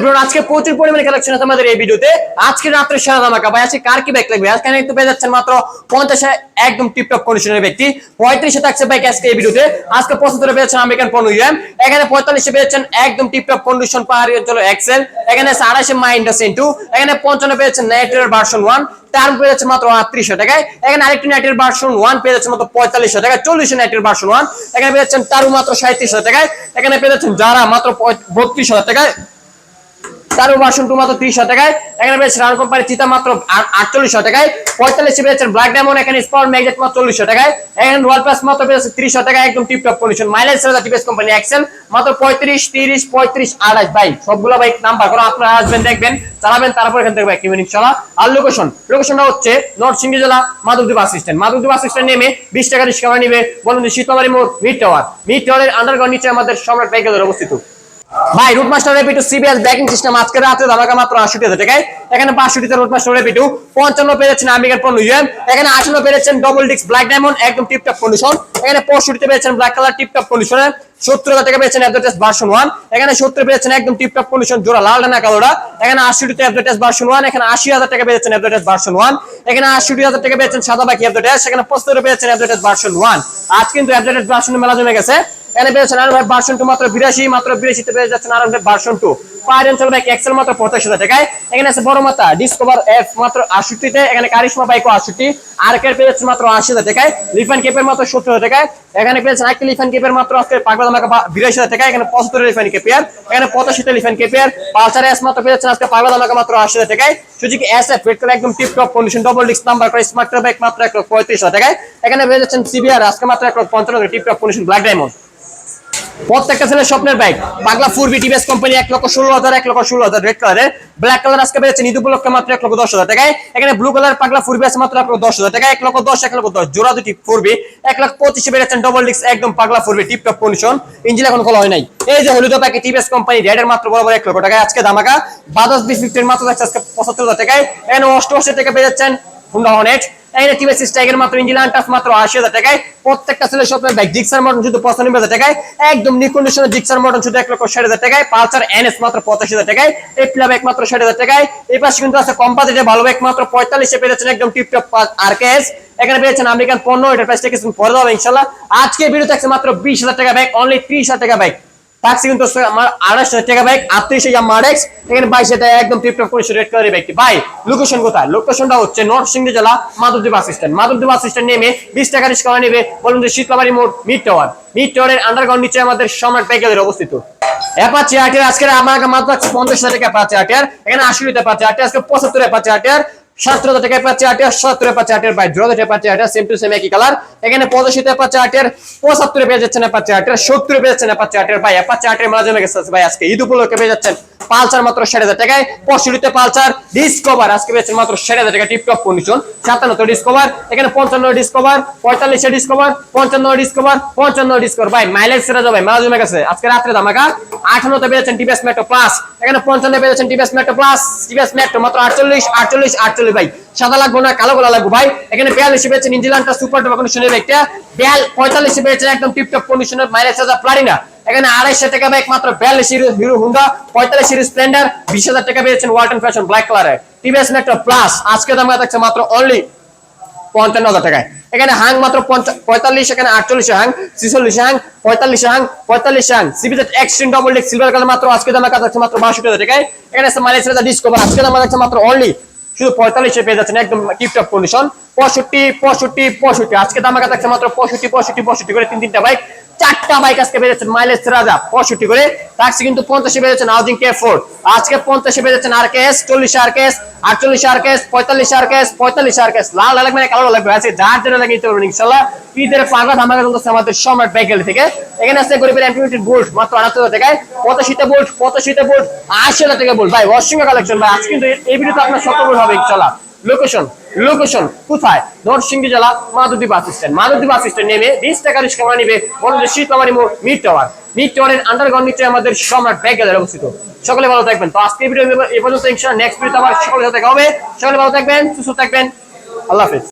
Bro আজকে প্রচুর পরিমাণে কালেকশন আছে আমাদের এই ভিডিওতে। আজকে রাত্রে সেরা ধামাকা ভাই আজকে কার কি ব্যাগ লাগবে? আজকে একটু পেয়ে যাচ্ছেন মাত্র পঞ্চাশে একদম টিপটপ কন্ডিশনের ব্যক্তি। পঁয়ত্রিশে থাকছে বাইক আজকে এই ভিডিওতে। আজকে পঁচাত্তরে পেয়েছেন আমেরিকান পণ্য ইউএম এখানে পঁয়তাল্লিশে পেয়েছেন একদম টিপটপ কন্ডিশন পাহাড়ি অঞ্চল এক্সেল এখানে আছে আড়াইশে মাইন্ডাস ইন্টু এখানে পঞ্চান্ন পেয়েছেন নেটের ভার্সন ওয়ান টার্ম পেয়ে মাত্র আটত্রিশশো টাকায়। এখানে আরেকটি নেটের ভার্সন ওয়ান পেয়ে যাচ্ছে মাত্র পঁয়তাল্লিশশো টাকায়। চল্লিশশো নেটের ভার্সন ওয়ান এখানে পেয়ে যাচ্ছেন তারু মাত্র সাঁত্রিশশো টাকায়। এখানে পেয়ে যাচ্ছেন যারা মাত্র বত্রিশ হাজার টাকায়। তার টাকায়। এখানে পেয়েছে রান কোম্পানি চিতা মাত্র আটচল্লিশশো টাকায়। পঁয়তাল্লিশে পেয়েছেন ব্ল্যাক ডায়মন্ড এখানে স্পার ম্যাগনেট মাত্র চল্লিশশো টাকায়। এখানে প্লাস মাত্র পেয়েছে একদম টিপটপ কন্ডিশন মাইলেজ কোম্পানি মাত্র পঁয়ত্রিশ, তিরিশ, পঁয়ত্রিশ আড়াইশ ভাই, সবগুলো বাইক নাম্বার করো আপনারা আসবেন, দেখবেন চালাবেন তারপর এখান থেকে বাইক আর লোকেশন লোকেশনটা হচ্ছে নর্থ জেলা Madhabdi bus stand Madhabdi bus stand নেমে বিশ টাকা রিক্সা নিবে। বলুন যে মোড় মিড টাওয়ার মিড টাওয়ারের আন্ডারগ্রাউন্ড নিচে আমাদের সম্রাট বাইকের অবস্থিত। ভাই রুট মাস্টার রেপিটু সিবিএস ব্যাকিং সিস্টেম আজকে রাতে ধামাকা মাত্র আশি হাজার টাকায়। এখানে পাঁচশোটিতে রুট মাস্টার রেপিটু পঞ্চান্ন পেয়েছেন আমেরিকান পণ্য ইউএম এখানে আটান্ন পেয়েছেন ডবল ডিস্ক ব্ল্যাক ডায়মন্ড একদম টিপটপ কন্ডিশন এখানে পঁয়ষট্টিতে পেয়েছেন ব্ল্যাক কালার টিপটপ কন্ডিশনে সত্তর হাজার টাকা পেয়েছেন অ্যাডভার্টাইজ ভার্সন ওয়ান এখানে সত্তর পেয়েছেন একদম টিপটপ কন্ডিশন জোড়া লাল ডানা কালোটা। এখানে আশিটিতে অ্যাডভার্টাইজ ভার্সন ওয়ান এখানে আশি হাজার টাকা পেয়েছেন অ্যাডভার্টাইজ ভার্সন ওয়ান এখানে আশি হাজার টাকা পেয়েছেন সাদা বাকি অ্যাডভার্টাইজ সেখানে পঁচাত্তর পেয়েছেন অ্যাডভার্টাইজ ভার্সন ওয়ান আজ কিন্তু অ্যাডভার্টাইজ ভার্সন মেলা জমে গেছে। এখানে পেয়েছেন আর ভাই ভার্সন টু মাত্র বিরাশি, মাত্র বিরাশিতে পেয়ে যাচ্ছেন আর ভার্সন টু এক্সেল মাত্র পঁচাশি হাজার টাকায়। এখানে আছে বড় ডিসকভার এফ মাত্র এখানে কারিশমা আর পেয়ে মাত্র আশি হাজার টাকায়। কেপের মাত্র সত্তর হাজার টাকায়। এখানে পেয়েছেন একটা কেপের মাত্র বিরাশি হাজার এখানে পঁচাত্তর লিফান কেপিয়ার এখানে পঁচাশিতে লিফান কেপিয়ার পালসার এস মাত্র পেয়ে যাচ্ছেন আজকে পাগলা মাত্র আশি হাজার টাকায়। এস এফ রেড একদম tip condition double disc number করে স্মার্ট বাইক মাত্র এক লক্ষ পঁয়ত্রিশ হাজার টাকায়। এখানে পেয়ে যাচ্ছেন সিবিআর আজকে মাত্র এক লক্ষ পঞ্চান্ন টপ কন্ডিশন ব্ল্যাক ডায়মন্ড প্রত্যেকটা ছেলে স্বপ্নের বাইক পাগলা ফুরবি টিভিএস কোম্পানি এক লক্ষ ষোলো হাজার, এক লক্ষ ষোলো হাজার রেড কালারের ব্ল্যাক কালার আজকে পেয়েছে ঈদ উপলক্ষে মাত্র এক লক্ষ দশ হাজার টাকায়। এখানে ব্লু কালার পাগলা ফুরবি আছে মাত্র এক লক্ষ দশ হাজার টাকা এক লক্ষ দশ, এক লক্ষ দশ। জোড়া দুটি ফুরবি এক লাখ পঁচিশে বেড়েছেন ডবল ডিক্স একদম পাগলা ফুরবি টিপ টপ কন্ডিশন ইঞ্জিন এখন খোলা হয় নাই। এই যে হলুদ প্যাকে টিভিএস কোম্পানি রেডের মাত্র বরাবর এক লক্ষ টাকায়। আজকে দামাকা বাজাজ বি ফিফটির মাত্র যাচ্ছে আজকে পঁচাত্তর হাজার টাকায়। এখানে অষ্টআশি টাকা যাচ্ছেন হুন্ডা হনেট মাত্র ইঞ্জিন আনটাস মাত্র আশি হাজার টাকায়। প্রত্যেকটা ছেলে স্বপ্নের বাইক জিক্সার মডেল শুধু পঁচানব্বই হাজার টাকায়। একদম নিকন্ডিশনের মডেল শুধু টাকায়। পালসার এনএস মাত্র পঁচাশি হাজার টাকায়। এপ্লা বাইক মাত্র ষাট হাজার টাকায়। এই পাশে কিন্তু আছে কম্পাসিটে ভালো বাইক মাত্র পঁয়তাল্লিশে পেয়েছেন একদম টিপটপ আর কেস এখানে পেয়েছেন আমেরিকান পণ্য এটার প্রাইসটা কিছু পরে দেওয়া ইনশাল্লাহ। আজকে ভিডিও থাকছে মাত্র বিশ হাজার টাকা বাইক অনলি ত্রিশ হাজার টাকা বাইক নেমে বিশ টাকা বলুন টাওয়ার নিচে আমাদের অবস্থিত। আজকে আমার মাত্র পঞ্চাশ হাজার টাকা অ্যাপাচি আটের এখানে আশি টাকা অ্যাপাচি আটের আজকে পঁচাত্তর অ্যাপাচি আটের সত্তর হাজার টাকা পাচ্ছে আটের সতেরো পাচ্ছে আটের বাই জোড়া টাকা পাচ্ছে আটের সেম টু সেম একই কালার এখানে পঁচাশিতে পাচ্ছে আটের, পঁচাত্তরে পেয়ে যাচ্ছেন পাচ্ছে আটের, সত্তরে পেয়ে যাচ্ছেন পাচ্ছে আটের। ভাই পাচ্ছে আটের মেলা জমে গেছে ভাই আজকে ঈদ উপলক্ষে পেয়ে যাচ্ছেন। পালসার মাত্র ষাট হাজার টাকায় পঁয়ষট্টিতে পালসার ডিসকভার আজকে পেয়েছেন মাত্র ষাট হাজার টাকা টিপটপ কন্ডিশন সাতান্নতে ডিসকভার এখানে পঞ্চান্ন ডিসকভার পঁয়তাল্লিশে ডিসকভার পঞ্চান্ন ডিসকভার পঞ্চান্ন ডিসকভার ভাই মাইলেজ সেরা যাবে, মেলা জমে গেছে। আজকে রাত্রে ধামাকা, আঠান্নতে পেয়েছেন টিভিএস মেট্রো প্লাস এখানে পঞ্চান্ন পেয়েছেন TVS Metro Plus TVS Metro মাত্র আটচল্লিশ আটচল্লিশ আটচল্লিশ। ভাই, সাদা লাগবো না, কালো গোলা লাগবো, ভাই। এখানে বিয়াল্লিশ পেয়েছেন ইঞ্জিলানটা সুপার টপ কন্ডিশনের একটা। বিয়াল পঁয়তাল্লিশ পেয়েছেন একদম টিপটপ কন্ডিশনের মাইলেজ হাজার প্লারিনা এখানে আড়াইশো টাকা বাইক মাত্র বিয়াল্লিশ হিরো হুন্ডা পঁয়তাল্লিশ হিরো স্প্লেন্ডার বিশ হাজার টাকা পেয়েছেন ওয়ালটন ফ্যাশন ব্ল্যাক কালারের টিভিএস মেট্রো প্লাস আজকে দাম থাকছে মাত্র অনলি পঞ্চান্ন হাজার টাকায়। এখানে হাং মাত্র পঁয়তাল্লিশ, এখানে আটচল্লিশ হাং ছিচল্লিশ হাং পঁয়তাল্লিশ হাং পঁয়তাল্লিশ Hang CBZ Xtreme double disc silver colour মাত্র আজকে দাম থাকছে মাত্র বাষট্টি হাজার টাকায়। এখানে মালয়েশিয়া ডিসকভার আজকে দাম থাকছে মাত্র অনলি শুধু পঁয়তাল্লিশে পেয়ে যাচ্ছেন, একদম টিপটপ কন্ডিশন পঁয়ষট্টি পঁয়ষট্টি পঁয়ষট্টি আজকে দামাকা থাকছে মাত্র পঁয়ষট্টি পঁয়ষট্টি পঁয়ষট্টি করে তিন তিনটা বাইক চারটা বাইক আজকে বেড়েছেন মাইলেজ রাজা পঁয়ষট্টি করে। ট্যাক্সি কিন্তু পঞ্চাশে বেড়েছেন হাউজিং কে ফোর আজকে পঞ্চাশে বেড়েছেন আর কেস চল্লিশ আর কেস আটচল্লিশ আর কেস পঁয়তাল্লিশ আর কেস পঁয়তাল্লিশ আর কেস লাল লাগবে না কালো লাগবে আছে যার জন্য লাগিয়ে পারবেন ইনশাল্লাহ ঈদের পাগলা ধামাকা চলতেছে আমাদের সম্রাট বাইকেল থেকে। এখানে আছে গরিবের অ্যান্টিমিটেড বোল্ট মাত্র আটাত্তর টাকায়। পঁচাশিতে বোল্ট পঁচাশিতে বোল্ট আশি হাজার টাকা বোল্ট ভাই, অসীম কালেকশন ভাই আজকে কিন্তু এই ভিডিওতে আপনার সত্তর বোল্ট হবে ইনশাল্লাহ লোকেশন লোকেশন কোথায়? নরসিংহ জেলা মাধুদী বাস স্ট্যান্ড। মাধুদী বাস স্ট্যান্ড নেমে বিশ টাকা রিক্সা নিবে বলুন যে শীতলামারি মোড় মিড টাওয়ার। মিড টাওয়ারের আন্ডারগ্রাউন্ড নিচে আমাদের সম্রাট ব্যাগেলের অবস্থিত। সকলে ভালো থাকবেন। তো আজকে ভিডিও এই পর্যন্ত, ইনশাআল্লাহ নেক্সট ভিডিওতে আবার সকলে সাথে হবে। সকলে ভালো থাকবেন, সুস্থ থাকবেন। আল্লাহ হাফেজ।